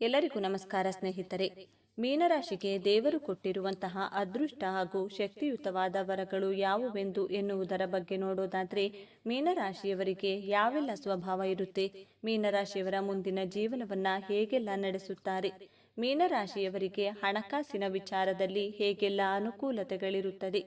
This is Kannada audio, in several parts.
ಎಲ್ಲರಿಗೂ ನಮಸ್ಕಾರ ಸ್ನೇಹಿತರೆ. ಮೀನರಾಶಿಗೆ ದೇವರು ಕೊಟ್ಟಿರುವಂತಹ ಅದೃಷ್ಟ ಹಾಗೂ ಶಕ್ತಿಯುತವಾದ ವರಗಳು ಯಾವುವೆಂದು ಎನ್ನುವುದರ ಬಗ್ಗೆ ನೋಡೋದಾದ್ರೆ, ಮೀನರಾಶಿಯವರಿಗೆ ಯಾವೆಲ್ಲ ಸ್ವಭಾವ ಇರುತ್ತೆ, ಮೀನರಾಶಿಯವರ ಮುಂದಿನ ಜೀವನವನ್ನ ಹೇಗೆಲ್ಲ ನಡೆಸುತ್ತಾರೆ, ಮೀನರಾಶಿಯವರಿಗೆ ಹಣಕಾಸಿನ ವಿಚಾರದಲ್ಲಿ ಹೇಗೆಲ್ಲ ಅನುಕೂಲತೆಗಳಿರುತ್ತದೆ,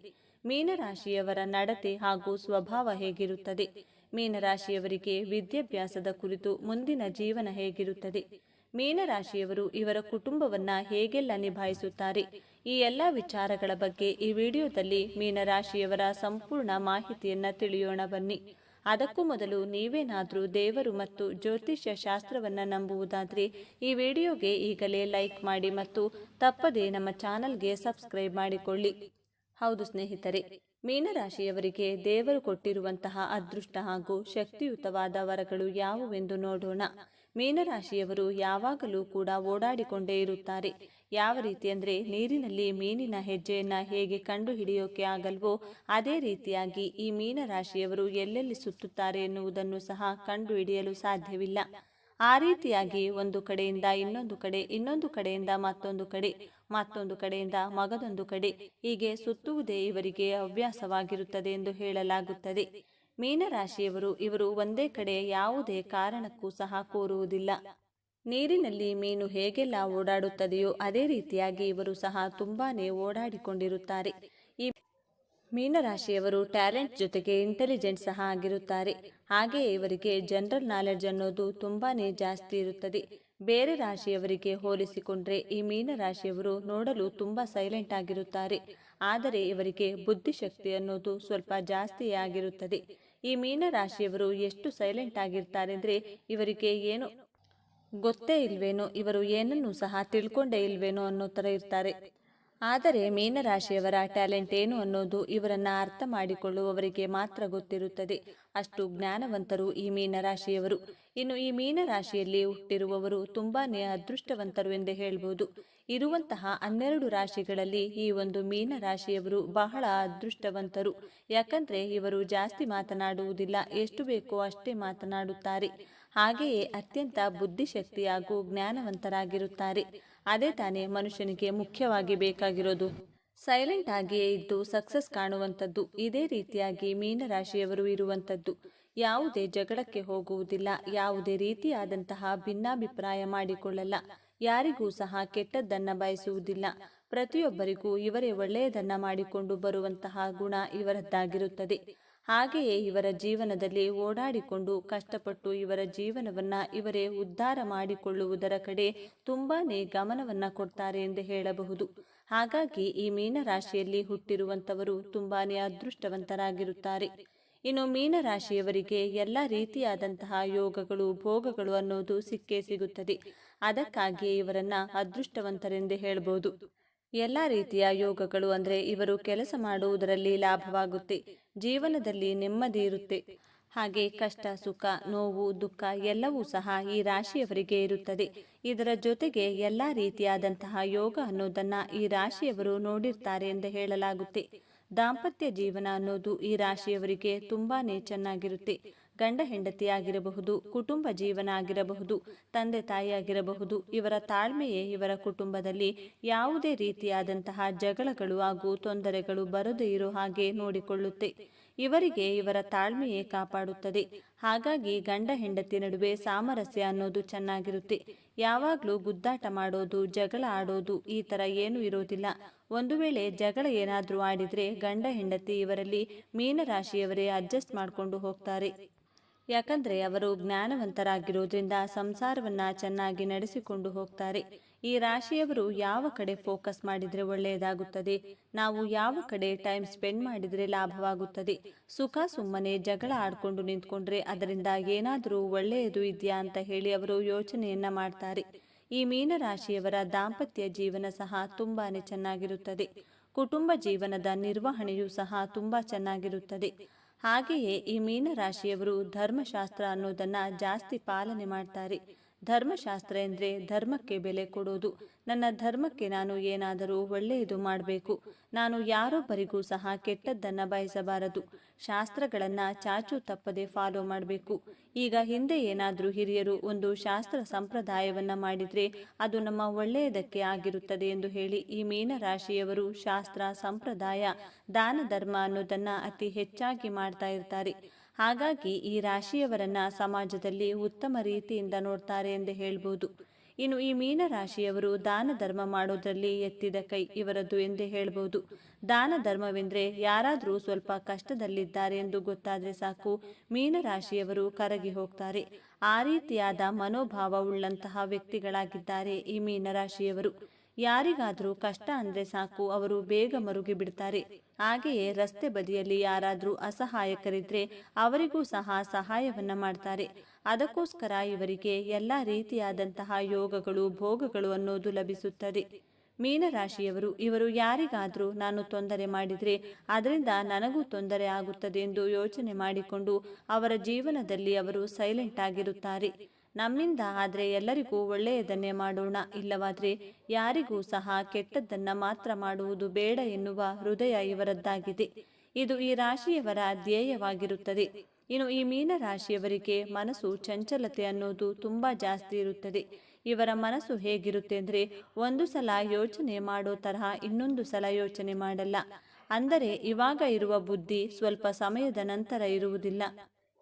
ಮೀನರಾಶಿಯವರ ನಡತೆ ಹಾಗೂ ಸ್ವಭಾವ ಹೇಗಿರುತ್ತದೆ, ಮೀನರಾಶಿಯವರಿಗೆ ವಿದ್ಯಾಭ್ಯಾಸದ ಕುರಿತು ಮುಂದಿನ ಜೀವನ ಹೇಗಿರುತ್ತದೆ ಮೀನರಾಶಿಯವರು ಇವರ ಕುಟುಂಬವನ್ನ ಹೇಗೆಲ್ಲ ನಿಭಾಯಿಸುತ್ತಾರೆ? ಈ ಎಲ್ಲ ವಿಚಾರಗಳ ಬಗ್ಗೆ ಈ ವಿಡಿಯೋದಲ್ಲಿ ಮೀನರಾಶಿಯವರ ಸಂಪೂರ್ಣ ಮಾಹಿತಿಯನ್ನ ತಿಳಿಯೋಣ ಬನ್ನಿ. ಅದಕ್ಕೂ ಮೊದಲು ನೀವೇನಾದರೂ ದೇವರು ಮತ್ತು ಜ್ಯೋತಿಷ್ಯ ಶಾಸ್ತ್ರವನ್ನು ನಂಬುವುದಾದರೆ ಈ ವಿಡಿಯೋಗೆ ಈಗಲೇ ಲೈಕ್ ಮಾಡಿ ಮತ್ತು ತಪ್ಪದೇ ನಮ್ಮ ಚಾನಲ್ಗೆ ಸಬ್ಸ್ಕ್ರೈಬ್ ಮಾಡಿಕೊಳ್ಳಿ. ಹೌದು ಸ್ನೇಹಿತರೆ, ಮೀನರಾಶಿಯವರಿಗೆ ದೇವರು ಕೊಟ್ಟಿರುವಂತಹ ಅದೃಷ್ಟ ಹಾಗೂ ಶಕ್ತಿಯುತವಾದ ವರಗಳು ಯಾವುವೆಂದು ನೋಡೋಣ. ಮೀನರಾಶಿಯವರು ಯಾವಾಗಲೂ ಕೂಡ ಓಡಾಡಿಕೊಂಡೇ ಇರುತ್ತಾರೆ. ಯಾವ ರೀತಿ ಅಂದರೆ ನೀರಿನಲ್ಲಿ ಮೀನಿನ ಹೆಜ್ಜೆಯನ್ನು ಹೇಗೆ ಕಂಡು ಹಿಡಿಯೋಕೆ ಆಗಲ್ವೋ ಅದೇ ರೀತಿಯಾಗಿ ಈ ಮೀನರಾಶಿಯವರು ಎಲ್ಲೆಲ್ಲಿ ಸುತ್ತುತ್ತಾರೆ ಎನ್ನುವುದನ್ನು ಸಹ ಕಂಡು ಹಿಡಿಯಲು ಸಾಧ್ಯವಿಲ್ಲ. ಆ ರೀತಿಯಾಗಿ ಒಂದು ಕಡೆಯಿಂದ ಇನ್ನೊಂದು ಕಡೆ, ಇನ್ನೊಂದು ಕಡೆಯಿಂದ ಮತ್ತೊಂದು ಕಡೆ, ಮತ್ತೊಂದು ಕಡೆಯಿಂದ ಮಗದೊಂದು ಕಡೆ ಹೀಗೆ ಸುತ್ತುವುದೇ ಇವರಿಗೆ ಹವ್ಯಾಸವಾಗಿರುತ್ತದೆ ಎಂದು ಹೇಳಲಾಗುತ್ತದೆ. ಮೀನರಾಶಿಯವರು ಇವರು ಒಂದೇ ಕಡೆ ಯಾವುದೇ ಕಾರಣಕ್ಕೂ ಸಹ ಕೋರುವುದಿಲ್ಲ. ನೀರಿನಲ್ಲಿ ಮೀನು ಹೇಗೆಲ್ಲ ಓಡಾಡುತ್ತದೆಯೋ ಅದೇ ರೀತಿಯಾಗಿ ಇವರು ಸಹ ತುಂಬಾನೇ ಓಡಾಡಿಕೊಂಡಿರುತ್ತಾರೆ. ಈ ಮೀನರಾಶಿಯವರು ಟ್ಯಾಲೆಂಟ್ ಜೊತೆಗೆ ಇಂಟೆಲಿಜೆಂಟ್ ಸಹ ಆಗಿರುತ್ತಾರೆ. ಹಾಗೆಯೇ ಇವರಿಗೆ ಜನರಲ್ ನಾಲೆಡ್ಜ್ ಅನ್ನೋದು ತುಂಬಾನೇ ಜಾಸ್ತಿ ಇರುತ್ತದೆ. ಬೇರೆ ರಾಶಿಯವರಿಗೆ ಹೋಲಿಸಿಕೊಂಡ್ರೆ ಈ ಮೀನರಾಶಿಯವರು ನೋಡಲು ತುಂಬಾ ಸೈಲೆಂಟ್ ಆಗಿರುತ್ತಾರೆ. ಆದರೆ ಇವರಿಗೆ ಬುದ್ಧಿಶಕ್ತಿ ಅನ್ನೋದು ಸ್ವಲ್ಪ ಜಾಸ್ತಿಯೇ ಆಗಿರುತ್ತದೆ. ಈ ಮೀನರಾಶಿಯವರು ಎಷ್ಟು ಸೈಲೆಂಟ್ ಆಗಿರ್ತಾರೆ ಅಂದರೆ ಇವರಿಗೆ ಏನು ಗೊತ್ತೇ ಇಲ್ವೇನೋ, ಇವರು ಏನನ್ನೂ ಸಹ ತಿಳ್ಕೊಂಡೇ ಇಲ್ವೇನೋ ಅನ್ನೋ ಥರ ಇರ್ತಾರೆ. ಆದರೆ ಮೀನರಾಶಿಯವರ ಟ್ಯಾಲೆಂಟ್ ಏನು ಅನ್ನೋದು ಇವರನ್ನ ಅರ್ಥ ಮಾಡಿಕೊಳ್ಳುವವರಿಗೆ ಮಾತ್ರ ಗೊತ್ತಿರುತ್ತದೆ. ಅಷ್ಟು ಜ್ಞಾನವಂತರು ಈ ಮೀನರಾಶಿಯವರು. ಇನ್ನು ಈ ಮೀನರಾಶಿಯಲ್ಲಿ ಹುಟ್ಟಿರುವವರು ತುಂಬಾನೇ ಅದೃಷ್ಟವಂತರು ಎಂದು ಹೇಳಬಹುದು ಇರುವಂತಹ ಹನ್ನೆರಡು ರಾಶಿಗಳಲ್ಲಿ ಈ ಒಂದು ಮೀನರಾಶಿಯವರು ಬಹಳ ಅದೃಷ್ಟವಂತರು. ಯಾಕಂದ್ರೆ ಇವರು ಜಾಸ್ತಿ ಮಾತನಾಡುವುದಿಲ್ಲ, ಎಷ್ಟು ಬೇಕೋ ಅಷ್ಟೇ ಮಾತನಾಡುತ್ತಾರೆ. ಹಾಗೆಯೇ ಅತ್ಯಂತ ಬುದ್ಧಿಶಕ್ತಿ ಹಾಗೂ ಜ್ಞಾನವಂತರಾಗಿರುತ್ತಾರೆ. ಅದೇ ತಾನೇ ಮನುಷ್ಯನಿಗೆ ಮುಖ್ಯವಾಗಿ ಬೇಕಾಗಿರೋದು. ಸೈಲೆಂಟ್ ಆಗಿಯೇ ಇದ್ದು ಸಕ್ಸಸ್ ಕಾಣುವಂಥದ್ದು ಇದೇ ರೀತಿಯಾಗಿ ಮೀನರಾಶಿಯವರು ಇರುವಂಥದ್ದು. ಯಾವುದೇ ಜಗಳಕ್ಕೆ ಹೋಗುವುದಿಲ್ಲ, ಯಾವುದೇ ರೀತಿಯಾದಂತಹ ಭಿನ್ನಾಭಿಪ್ರಾಯ ಮಾಡಿಕೊಳ್ಳಲ್ಲ. ಯಾರಿಗೂ ಸಹ ಕೆಟ್ಟದ್ದನ್ನು ಬಯಸುವುದಿಲ್ಲ. ಪ್ರತಿಯೊಬ್ಬರಿಗೂ ಇವರೇ ಒಳ್ಳೆಯದನ್ನ ಮಾಡಿಕೊಂಡು ಬರುವಂತಹ ಗುಣ ಇವರದ್ದಾಗಿರುತ್ತದೆ. ಹಾಗೆಯೇ ಇವರ ಜೀವನದಲ್ಲಿ ಓಡಾಡಿಕೊಂಡು ಕಷ್ಟಪಟ್ಟು ಇವರ ಜೀವನವನ್ನ ಇವರೇ ಉದ್ಧಾರ ಮಾಡಿಕೊಳ್ಳುವುದರ ಕಡೆ ತುಂಬಾನೇ ಗಮನವನ್ನ ಕೊಡ್ತಾರೆ ಎಂದು ಹೇಳಬಹುದು. ಹಾಗಾಗಿ ಈ ಮೀನರಾಶಿಯಲ್ಲಿ ಹುಟ್ಟಿರುವಂತವರು ತುಂಬಾನೇ ಅದೃಷ್ಟವಂತರಾಗಿರುತ್ತಾರೆ. ಇನ್ನು ಮೀನರಾಶಿಯವರಿಗೆ ಎಲ್ಲ ರೀತಿಯಾದಂತಹ ಯೋಗಗಳು, ಭೋಗಗಳು ಅನ್ನೋದು ಸಿಕ್ಕೇ ಸಿಗುತ್ತದೆ. ಅದಕ್ಕಾಗಿಯೇ ಇವರನ್ನ ಅದೃಷ್ಟವಂತರೆಂದೇ ಹೇಳಬಹುದು. ಎಲ್ಲ ರೀತಿಯ ಯೋಗಗಳು ಅಂದರೆ ಇವರು ಕೆಲಸ ಮಾಡುವುದರಲ್ಲಿ ಲಾಭವಾಗುತ್ತೆ. ಜೀವನದಲ್ಲಿ ನೆಮ್ಮದಿ ಇರುತ್ತೆ. ಹಾಗೆ ಕಷ್ಟ, ಸುಖ, ನೋವು, ದುಃಖ ಎಲ್ಲವೂ ಸಹ ಈ ರಾಶಿಯವರಿಗೆ ಇರುತ್ತದೆ. ಇದರ ಜೊತೆಗೆ ಎಲ್ಲ ರೀತಿಯಾದಂತಹ ಯೋಗ ಅನ್ನೋದನ್ನ ಈ ರಾಶಿಯವರು ನೋಡಿರ್ತಾರೆ ಎಂದು ಹೇಳಲಾಗುತ್ತೆ. ದಾಂಪತ್ಯ ಜೀವನ ಅನ್ನೋದು ಈ ರಾಶಿಯವರಿಗೆ ತುಂಬಾನೇ ಚೆನ್ನಾಗಿರುತ್ತೆ. ಗಂಡ ಹೆಂಡತಿಯಾಗಿರಬಹುದು ಕುಟುಂಬ ಜೀವನ ಆಗಿರಬಹುದು, ತಂದೆ ತಾಯಿಯಾಗಿರಬಹುದು ಇವರ ತಾಳ್ಮೆಯೇ ಇವರ ಕುಟುಂಬದಲ್ಲಿ ಯಾವುದೇ ರೀತಿಯಾದಂತಹ ಜಗಳಗಳು ಹಾಗೂ ತೊಂದರೆಗಳು ಬರದೇ ಇರೋ ಹಾಗೆ ನೋಡಿಕೊಳ್ಳುತ್ತೆ. ಇವರಿಗೆ ಇವರ ತಾಳ್ಮೆಯೇ ಕಾಪಾಡುತ್ತದೆ. ಹಾಗಾಗಿ ಗಂಡ ಹೆಂಡತಿ ನಡುವೆ ಸಾಮರಸ್ಯ ಅನ್ನೋದು ಚೆನ್ನಾಗಿರುತ್ತೆ. ಯಾವಾಗಲೂ ಗುದ್ದಾಟ ಮಾಡೋದು, ಜಗಳ ಆಡೋದು ಈ ಥರ ಏನೂ ಇರೋದಿಲ್ಲ. ಒಂದು ವೇಳೆ ಜಗಳ ಏನಾದರೂ ಆಡಿದರೆ ಗಂಡ ಹೆಂಡತಿ ಇವರಲ್ಲಿ ಮೀನರಾಶಿಯವರೇ ಅಡ್ಜಸ್ಟ್ ಮಾಡಿಕೊಂಡು ಹೋಗ್ತಾರೆ. ಯಾಕಂದ್ರೆ ಅವರು ಜ್ಞಾನವಂತರಾಗಿರುವುದರಿಂದ ಸಂಸಾರವನ್ನ ಚೆನ್ನಾಗಿ ನಡೆಸಿಕೊಂಡು ಹೋಗ್ತಾರೆ. ಈ ರಾಶಿಯವರು ಯಾವ ಕಡೆ ಫೋಕಸ್ ಮಾಡಿದ್ರೆ ಒಳ್ಳೆಯದಾಗುತ್ತದೆ? ನಾವು ಯಾವ ಕಡೆ ಟೈಮ್ ಸ್ಪೆಂಡ್ ಮಾಡಿದ್ರೆ ಲಾಭವಾಗುತ್ತದೆ? ಸುಖ ಸುಮ್ಮನೆ ಜಗಳ ಆಡ್ಕೊಂಡು ನಿಂತ್ಕೊಂಡ್ರೆ ಅದರಿಂದ ಏನಾದರೂ ಒಳ್ಳೆಯದು ಇದೆಯಾ ಅಂತ ಹೇಳಿ ಅವರು ಯೋಚನೆಯನ್ನ ಮಾಡ್ತಾರೆ. ಈ ಮೀನರಾಶಿಯವರ ದಾಂಪತ್ಯ ಜೀವನ ಸಹ ತುಂಬಾನೇ ಚೆನ್ನಾಗಿರುತ್ತದೆ. ಕುಟುಂಬ ಜೀವನದ ನಿರ್ವಹಣೆಯೂ ಸಹ ತುಂಬಾ ಚೆನ್ನಾಗಿರುತ್ತದೆ. ಹಾಗೆಯೇ ಈ ಮೀನರಾಶಿಯವರು ಧರ್ಮಶಾಸ್ತ್ರ ಅನ್ನೋದನ್ನ ಜಾಸ್ತಿ ಪಾಲನೆ ಮಾಡ್ತಾರೆ. ಧರ್ಮಶಾಸ್ತ್ರ ಎಂದರೆ ಧರ್ಮಕ್ಕೆ ಬೆಲೆ ಕೊಡೋದು. ನನ್ನ ಧರ್ಮಕ್ಕೆ ನಾನು ಏನಾದರೂ ಒಳ್ಳೆಯದು ಮಾಡಬೇಕು. ನಾನು ಯಾರೊಬ್ಬರಿಗೂ ಸಹ ಕೆಟ್ಟದ್ದನ್ನು ಬಯಸಬಾರದು. ಶಾಸ್ತ್ರಗಳನ್ನು ಚಾಚು ತಪ್ಪದೆ ಫಾಲೋ ಮಾಡಬೇಕು. ಈಗ ಹಿಂದೆ ಏನಾದರೂ ಹಿರಿಯರು ಒಂದು ಶಾಸ್ತ್ರ ಸಂಪ್ರದಾಯವನ್ನು ಮಾಡಿದರೆ ಅದು ನಮ್ಮ ಒಳ್ಳೆಯದಕ್ಕೆ ಆಗಿರುತ್ತದೆ ಎಂದು ಹೇಳಿ ಈ ಮೀನರಾಶಿಯವರು ಶಾಸ್ತ್ರ, ಸಂಪ್ರದಾಯ, ದಾನ, ಧರ್ಮ ಅನ್ನೋದನ್ನು ಅತಿ ಹೆಚ್ಚಾಗಿ ಮಾಡ್ತಾ ಇರ್ತಾರೆ. ಹಾಗಾಗಿ ಈ ರಾಶಿಯವರನ್ನ ಸಮಾಜದಲ್ಲಿ ಉತ್ತಮ ರೀತಿಯಿಂದ ನೋಡ್ತಾರೆ ಎಂದು ಹೇಳ್ಬೋದು. ಇನ್ನು ಈ ಮೀನ ರಾಶಿಯವರು ದಾನ ಧರ್ಮ ಮಾಡೋದ್ರಲ್ಲಿ ಎತ್ತಿದ ಕೈ ಇವರದ್ದು ಎಂದೇ ಹೇಳ್ಬೋದು. ದಾನ ಧರ್ಮವೆಂದರೆ ಯಾರಾದರೂ ಸ್ವಲ್ಪ ಕಷ್ಟದಲ್ಲಿದ್ದಾರೆ ಎಂದು ಗೊತ್ತಾದರೆ ಸಾಕು ಮೀನರಾಶಿಯವರು ಕರಗಿ ಹೋಗ್ತಾರೆ. ಆ ರೀತಿಯಾದ ಮನೋಭಾವವುಳ್ಳಂತಹ ವ್ಯಕ್ತಿಗಳಾಗಿದ್ದಾರೆ ಈ ಮೀನರಾಶಿಯವರು. ಯಾರಿಗಾದರೂ ಕಷ್ಟ ಅಂದರೆ ಸಾಕು ಅವರು ಬೇಗ ಮರುಗಿ ಬಿಡ್ತಾರೆ ಹಾಗೆಯೇ ರಸ್ತೆ ಬದಿಯಲ್ಲಿ ಯಾರಾದರೂ ಅಸಹಾಯಕರಿದ್ರೆ ಅವರಿಗೂ ಸಹ ಸಹಾಯವನ್ನು ಮಾಡ್ತಾರೆ. ಅದಕ್ಕೋಸ್ಕರ ಇವರಿಗೆ ಎಲ್ಲ ರೀತಿಯಾದಂತಹ ಯೋಗಗಳು, ಭೋಗಗಳು ಅನ್ನೋದು ಲಭಿಸುತ್ತದೆ. ಮೀನರಾಶಿಯವರು, ಇವರು ಯಾರಿಗಾದರೂ ನಾನು ತೊಂದರೆ ಮಾಡಿದರೆ ಅದರಿಂದ ನನಗೂ ತೊಂದರೆ ಆಗುತ್ತದೆ ಎಂದು ಯೋಚನೆ ಮಾಡಿಕೊಂಡು ಅವರ ಜೀವನದಲ್ಲಿ ಅವರು ಸೈಲೆಂಟ್ ಆಗಿರುತ್ತಾರೆ. ನಮ್ಮಿಂದ ಆದರೆ ಎಲ್ಲರಿಗೂ ಒಳ್ಳೆಯದನ್ನೇ ಮಾಡೋಣ. ಇಲ್ಲವಾದರೆ ಯಾರಿಗೂ ಸಹ ಕೆಟ್ಟದ್ದನ್ನು ಮಾತ್ರ ಮಾಡುವುದು ಬೇಡ ಎನ್ನುವ ಹೃದಯ ಇವರದ್ದಾಗಿದೆ. ಇದು ಈ ರಾಶಿಯವರ ಧ್ಯೇಯವಾಗಿರುತ್ತದೆ. ಇನ್ನು ಈ ಮೀನ ರಾಶಿಯವರಿಗೆ ಮನಸ್ಸು ಚಂಚಲತೆ ಅನ್ನೋದು ತುಂಬಾ ಜಾಸ್ತಿ ಇರುತ್ತದೆ. ಇವರ ಮನಸ್ಸು ಹೇಗಿರುತ್ತೆ ಅಂದರೆ ಒಂದು ಸಲ ಯೋಚನೆ ಮಾಡೋ ತರಹ ಇನ್ನೊಂದು ಸಲ ಯೋಚನೆ ಮಾಡಲ್ಲ. ಅಂದರೆ ಇವಾಗ ಇರುವ ಬುದ್ಧಿ ಸ್ವಲ್ಪ ಸಮಯದ ನಂತರ ಇರುವುದಿಲ್ಲ.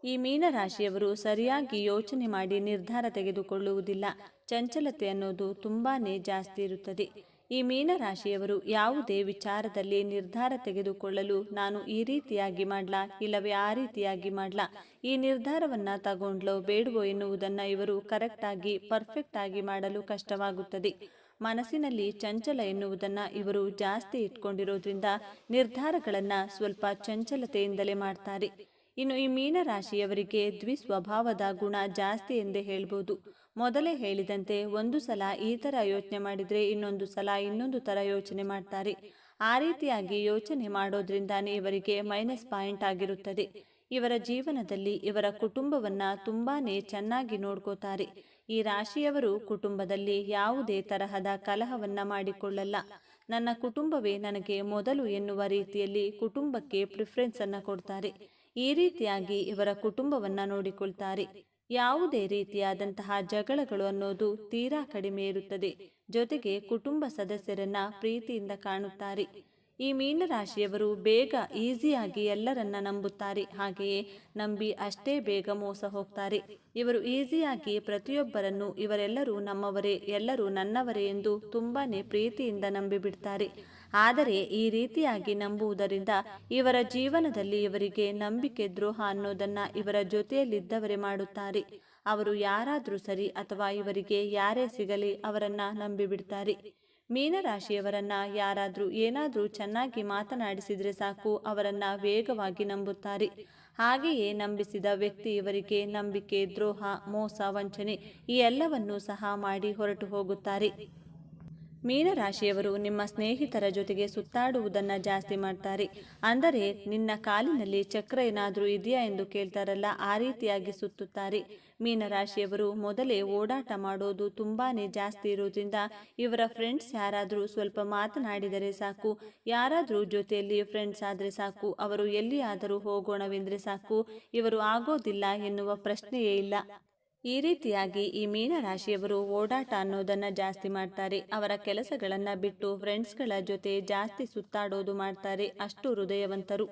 ಈ ಮೀನರಾಶಿಯವರು ಸರಿಯಾಗಿ ಯೋಚನೆ ಮಾಡಿ ನಿರ್ಧಾರ ತೆಗೆದುಕೊಳ್ಳುವುದಿಲ್ಲ. ಚಂಚಲತೆ ಅನ್ನೋದು ತುಂಬಾನೇ ಜಾಸ್ತಿ ಇರುತ್ತದೆ. ಈ ಮೀನರಾಶಿಯವರು ಯಾವುದೇ ವಿಚಾರದಲ್ಲಿ ನಿರ್ಧಾರ ತೆಗೆದುಕೊಳ್ಳಲು ನಾನು ಈ ರೀತಿಯಾಗಿ ಮಾಡ್ಲಾ, ಇಲ್ಲವೇ ಆ ರೀತಿಯಾಗಿ ಮಾಡ್ಲಾ? ಈ ನಿರ್ಧಾರವನ್ನ ತಗೊಂಡ್ಲೋ ಬೇಡವೋ ಎನ್ನುವುದನ್ನು ಇವರು ಕರೆಕ್ಟಾಗಿ, ಪರ್ಫೆಕ್ಟ್ ಆಗಿ ಮಾಡಲು ಕಷ್ಟವಾಗುತ್ತದೆ. ಮನಸ್ಸಿನಲ್ಲಿ ಚಂಚಲ ಎನ್ನುವುದನ್ನು ಇವರು ಜಾಸ್ತಿ ಇಟ್ಕೊಂಡಿರೋದ್ರಿಂದ ನಿರ್ಧಾರಗಳನ್ನು ಸ್ವಲ್ಪ ಚಂಚಲತೆಯಿಂದಲೇ ಮಾಡ್ತಾರೆ. ಇನ್ನು ಈ ಮೀನರಾಶಿಯವರಿಗೆ ದ್ವಿಸ್ವಭಾವದ ಗುಣ ಜಾಸ್ತಿ ಎಂದೇ ಹೇಳ್ಬೋದು. ಮೊದಲೇ ಹೇಳಿದಂತೆ ಒಂದು ಸಲ ಈ ಥರ ಯೋಚನೆ ಮಾಡಿದರೆ ಇನ್ನೊಂದು ಸಲ ಇನ್ನೊಂದು ಥರ ಯೋಚನೆ ಮಾಡ್ತಾರೆ. ಆ ರೀತಿಯಾಗಿ ಯೋಚನೆ ಮಾಡೋದ್ರಿಂದಾನೇ ಇವರಿಗೆ ಮೈನಸ್ ಪಾಯಿಂಟ್ ಆಗಿರುತ್ತದೆ. ಇವರ ಜೀವನದಲ್ಲಿ ಇವರ ಕುಟುಂಬವನ್ನ ತುಂಬಾನೇ ಚೆನ್ನಾಗಿ ನೋಡ್ಕೋತಾರೆ. ಈ ರಾಶಿಯವರು ಕುಟುಂಬದಲ್ಲಿ ಯಾವುದೇ ತರಹದ ಕಲಹವನ್ನ ಮಾಡಿಕೊಳ್ಳಲ್ಲ. ನನ್ನ ಕುಟುಂಬವೇ ನನಗೆ ಮೊದಲು ಎನ್ನುವ ರೀತಿಯಲ್ಲಿ ಕುಟುಂಬಕ್ಕೆ ಪ್ರಿಫರೆನ್ಸ್ ಅನ್ನ ಕೊಡ್ತಾರೆ. ಈ ರೀತಿಯಾಗಿ ಇವರ ಕುಟುಂಬವನ್ನ ನೋಡಿಕೊಳ್ತಾರೆ. ಯಾವುದೇ ರೀತಿಯಾದಂತಹ ಜಗಳಗಳು ಅನ್ನೋದು ತೀರಾ ಕಡಿಮೆ ಇರುತ್ತದೆ. ಜೊತೆಗೆ ಕುಟುಂಬ ಸದಸ್ಯರನ್ನ ಪ್ರೀತಿಯಿಂದ ಕಾಣುತ್ತಾರೆ. ಈ ಮೀನರಾಶಿಯವರು ಬೇಗ ಈಸಿಯಾಗಿ ಎಲ್ಲರನ್ನ ನಂಬುತ್ತಾರೆ. ಹಾಗೆಯೇ ನಂಬಿ ಅಷ್ಟೇ ಬೇಗ ಮೋಸ ಹೋಗ್ತಾರೆ. ಇವರು ಈಸಿಯಾಗಿ ಪ್ರತಿಯೊಬ್ಬರನ್ನು ಇವರೆಲ್ಲರೂ ನಮ್ಮವರೇ, ಎಲ್ಲರೂ ನನ್ನವರೇ ಎಂದು ತುಂಬಾನೇ ಪ್ರೀತಿಯಿಂದ ನಂಬಿಬಿಡ್ತಾರೆ. ಆದರೆ ಈ ರೀತಿಯಾಗಿ ನಂಬುವುದರಿಂದ ಇವರ ಜೀವನದಲ್ಲಿ ಇವರಿಗೆ ನಂಬಿಕೆ ದ್ರೋಹ ಅನ್ನೋದನ್ನ ಇವರ ಜೊತೆಯಲ್ಲಿದ್ದವರೇ ಮಾಡುತ್ತಾರೆ. ಅವರು ಯಾರಾದರೂ ಸರಿ ಅಥವಾ ಇವರಿಗೆ ಯಾರೇ ಸಿಗಲಿ ಅವರನ್ನ ನಂಬಿಬಿಡ್ತಾರೆ. ಮೀನರಾಶಿಯವರನ್ನ ಯಾರಾದರೂ ಏನಾದರೂ ಚೆನ್ನಾಗಿ ಮಾತನಾಡಿಸಿದ್ರೆ ಸಾಕು ಅವರನ್ನ ವೇಗವಾಗಿ ನಂಬುತ್ತಾರೆ. ಹಾಗೆಯೇ ನಂಬಿಸಿದ ವ್ಯಕ್ತಿ ಇವರಿಗೆ ನಂಬಿಕೆ, ದ್ರೋಹ, ಮೋಸ, ವಂಚನೆ ಈ ಎಲ್ಲವನ್ನೂ ಸಹ ಮಾಡಿ ಹೊರಟು ಹೋಗುತ್ತಾರೆ. ಮೀನರಾಶಿಯವರು ನಿಮ್ಮ ಸ್ನೇಹಿತರ ಜೊತೆಗೆ ಸುತ್ತಾಡುವುದನ್ನು ಜಾಸ್ತಿ ಮಾಡ್ತಾರೆ. ಅಂದರೆ ನಿನ್ನ ಕಾಲಿನಲ್ಲಿ ಚಕ್ರ ಏನಾದರೂ ಇದೆಯಾ ಎಂದು ಕೇಳ್ತಾರಲ್ಲ, ಆ ರೀತಿಯಾಗಿ ಸುತ್ತುತ್ತಾರೆ. ಮೀನರಾಶಿಯವರು ಮೊದಲೇ ಓಡಾಟ ಮಾಡೋದು ತುಂಬಾನೇ ಜಾಸ್ತಿ ಇರೋದ್ರಿಂದ ಇವರ ಫ್ರೆಂಡ್ಸ್ ಯಾರಾದರೂ ಸ್ವಲ್ಪ ಮಾತನಾಡಿದರೆ ಸಾಕು, ಯಾರಾದರೂ ಜೊತೆಯಲ್ಲಿ ಫ್ರೆಂಡ್ಸ್ ಆದರೆ ಸಾಕು, ಅವರು ಎಲ್ಲಿಯಾದರೂ ಹೋಗೋಣವೆಂದರೆ ಸಾಕು, ಇವರು ಆಗೋದಿಲ್ಲ ಎನ್ನುವ ಪ್ರಶ್ನೆಯೇ ಇಲ್ಲ. ಈ ರೀತಿಯಾಗಿ ಈ ಮೀನರಾಶಿಯವರು ಓಡಾಟ ಅನ್ನೋದನ್ನ ಜಾಸ್ತಿ ಮಾಡ್ತಾರೆ. ಅವರ ಕೆಲಸಗಳನ್ನ ಬಿಟ್ಟು ಫ್ರೆಂಡ್ಸ್ಗಳ ಜೊತೆ ಜಾಸ್ತಿ ಸುತ್ತಾಡೋದು ಮಾಡ್ತಾರೆ. ಅಷ್ಟು ಹೃದಯವಂತರು.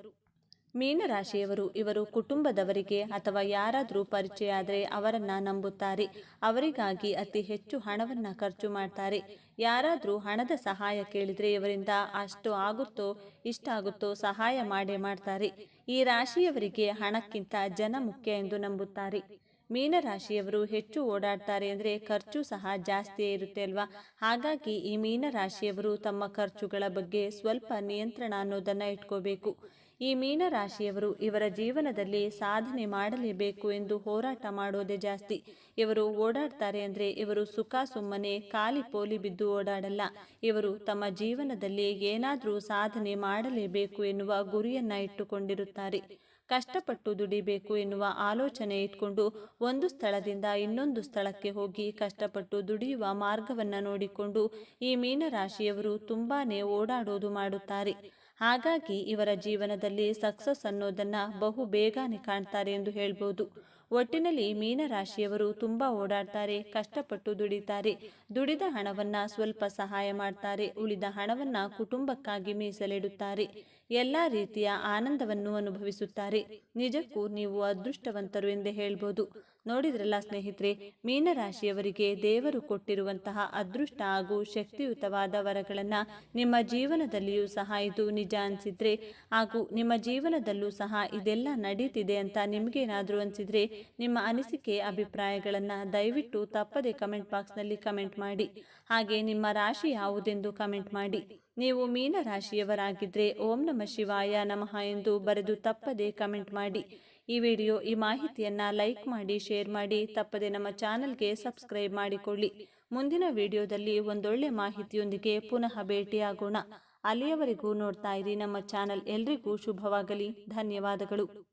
ಮೀನರಾಶಿಯವರು ಇವರು ಕುಟುಂಬದವರಿಗೆ ಅಥವಾ ಯಾರಾದರೂ ಪರಿಚಯ ಆದರೆ ಅವರನ್ನು ನಂಬುತ್ತಾರೆ. ಅವರಿಗಾಗಿ ಅತಿ ಹೆಚ್ಚು ಹಣವನ್ನ ಖರ್ಚು ಮಾಡ್ತಾರೆ. ಯಾರಾದರೂ ಹಣದ ಸಹಾಯ ಕೇಳಿದರೆ ಇವರಿಂದ ಅಷ್ಟು ಆಗುತ್ತೋ, ಇಷ್ಟ ಆಗುತ್ತೋ ಸಹಾಯ ಮಾಡೇ ಮಾಡ್ತಾರೆ. ಈ ರಾಶಿಯವರಿಗೆ ಹಣಕ್ಕಿಂತ ಜನ ಮುಖ್ಯ ಎಂದು ನಂಬುತ್ತಾರೆ. ಮೀನರಾಶಿಯವರು ಹೆಚ್ಚು ಓಡಾಡ್ತಾರೆ ಅಂದರೆ ಖರ್ಚು ಸಹ ಜಾಸ್ತಿಯೇ ಇರುತ್ತೆ ಅಲ್ವಾ? ಹಾಗಾಗಿ ಈ ಮೀನರಾಶಿಯವರು ತಮ್ಮ ಖರ್ಚುಗಳ ಬಗ್ಗೆ ಸ್ವಲ್ಪ ನಿಯಂತ್ರಣ ಅನ್ನೋದನ್ನು ಇಟ್ಕೋಬೇಕು. ಈ ಮೀನರಾಶಿಯವರು ಇವರ ಜೀವನದಲ್ಲಿ ಸಾಧನೆ ಮಾಡಲೇಬೇಕು ಎಂದು ಹೋರಾಟ ಮಾಡೋದೇ ಜಾಸ್ತಿ. ಇವರು ಓಡಾಡ್ತಾರೆ ಅಂದರೆ ಇವರು ಸುಖ ಸುಮ್ಮನೆ ಖಾಲಿ ಪೋಲಿ ಬಿದ್ದು ಓಡಾಡಲ್ಲ. ಇವರು ತಮ್ಮ ಜೀವನದಲ್ಲಿ ಏನಾದರೂ ಸಾಧನೆ ಮಾಡಲೇಬೇಕು ಎನ್ನುವ ಗುರಿಯನ್ನ ಇಟ್ಟುಕೊಂಡಿರುತ್ತಾರೆ. ಕಷ್ಟಪಟ್ಟು ದುಡಿಬೇಕು ಎನ್ನುವ ಆಲೋಚನೆ ಇಟ್ಕೊಂಡು ಒಂದು ಸ್ಥಳದಿಂದ ಇನ್ನೊಂದು ಸ್ಥಳಕ್ಕೆ ಹೋಗಿ ಕಷ್ಟಪಟ್ಟು ದುಡಿಯುವ ಮಾರ್ಗವನ್ನು ನೋಡಿಕೊಂಡು ಈ ಮೀನರಾಶಿಯವರು ತುಂಬಾನೇ ಓಡಾಡೋದು ಮಾಡುತ್ತಾರೆ. ಹಾಗಾಗಿ ಇವರ ಜೀವನದಲ್ಲಿ ಸಕ್ಸಸ್ ಅನ್ನೋದನ್ನ ಬಹು ಬೇಗನೆ ಕಾಣ್ತಾರೆ ಎಂದು ಹೇಳ್ಬೋದು. ಒಟ್ಟಿನಲ್ಲಿ ಮೀನರಾಶಿಯವರು ತುಂಬಾ ಓಡಾಡ್ತಾರೆ, ಕಷ್ಟಪಟ್ಟು ದುಡಿತಾರೆ. ದುಡಿದ ಹಣವನ್ನ ಸ್ವಲ್ಪ ಸಹಾಯ ಮಾಡ್ತಾರೆ, ಉಳಿದ ಹಣವನ್ನ ಕುಟುಂಬಕ್ಕಾಗಿ ಮೀಸಲಿಡುತ್ತಾರೆ. ಎಲ್ಲ ರೀತಿಯ ಆನಂದವನ್ನು ಅನುಭವಿಸುತ್ತಾರೆ. ನಿಜಕ್ಕೂ ನೀವು ಅದೃಷ್ಟವಂತರು ಎಂದೇ ಹೇಳ್ಬೋದು. ನೋಡಿದ್ರಲ್ಲ ಸ್ನೇಹಿತರೆ, ಮೀನರಾಶಿಯವರಿಗೆ ದೇವರು ಕೊಟ್ಟಿರುವಂತಹ ಅದೃಷ್ಟ ಹಾಗೂ ಶಕ್ತಿಯುತವಾದ ವರಗಳನ್ನು ನಿಮ್ಮ ಜೀವನದಲ್ಲಿಯೂ ಸಹ ಇದು ನಿಜ ಅನಿಸಿದ್ರೆ ಹಾಗೂ ನಿಮ್ಮ ಜೀವನದಲ್ಲೂ ಸಹ ಇದೆಲ್ಲ ನಡೀತಿದೆ ಅಂತ ನಿಮಗೇನಾದರೂ ಅನಿಸಿದರೆ ನಿಮ್ಮ ಅನಿಸಿಕೆ ಅಭಿಪ್ರಾಯಗಳನ್ನು ದಯವಿಟ್ಟು ತಪ್ಪದೆ ಕಮೆಂಟ್ ಬಾಕ್ಸ್ನಲ್ಲಿ ಕಮೆಂಟ್ ಮಾಡಿ. ಹಾಗೆ ನಿಮ್ಮ ರಾಶಿ ಯಾವುದೆಂದು ಕಮೆಂಟ್ ಮಾಡಿ. ನೀವು ಮೀನರಾಶಿಯವರಾಗಿದ್ದರೆ ಓಂ ನಮ ಶಿವಾಯ ನಮಃ ಎಂದು ಬರೆದು ತಪ್ಪದೆ ಕಮೆಂಟ್ ಮಾಡಿ. ಈ ವಿಡಿಯೋ, ಈ ಮಾಹಿತಿಯನ್ನು ಲೈಕ್ ಮಾಡಿ, ಶೇರ್ ಮಾಡಿ, ತಪ್ಪದೆ ನಮ್ಮ ಚಾನಲ್ಗೆ ಸಬ್ಸ್ಕ್ರೈಬ್ ಮಾಡಿಕೊಳ್ಳಿ. ಮುಂದಿನ ವಿಡಿಯೋದಲ್ಲಿ ಒಂದೊಳ್ಳೆ ಮಾಹಿತಿಯೊಂದಿಗೆ ಪುನಃ ಭೇಟಿಯಾಗೋಣ. ಅಲ್ಲಿಯವರೆಗೂ ನೋಡ್ತಾ ಇರಿ ನಮ್ಮ ಚಾನಲ್. ಎಲ್ರಿಗೂ ಶುಭವಾಗಲಿ. ಧನ್ಯವಾದಗಳು.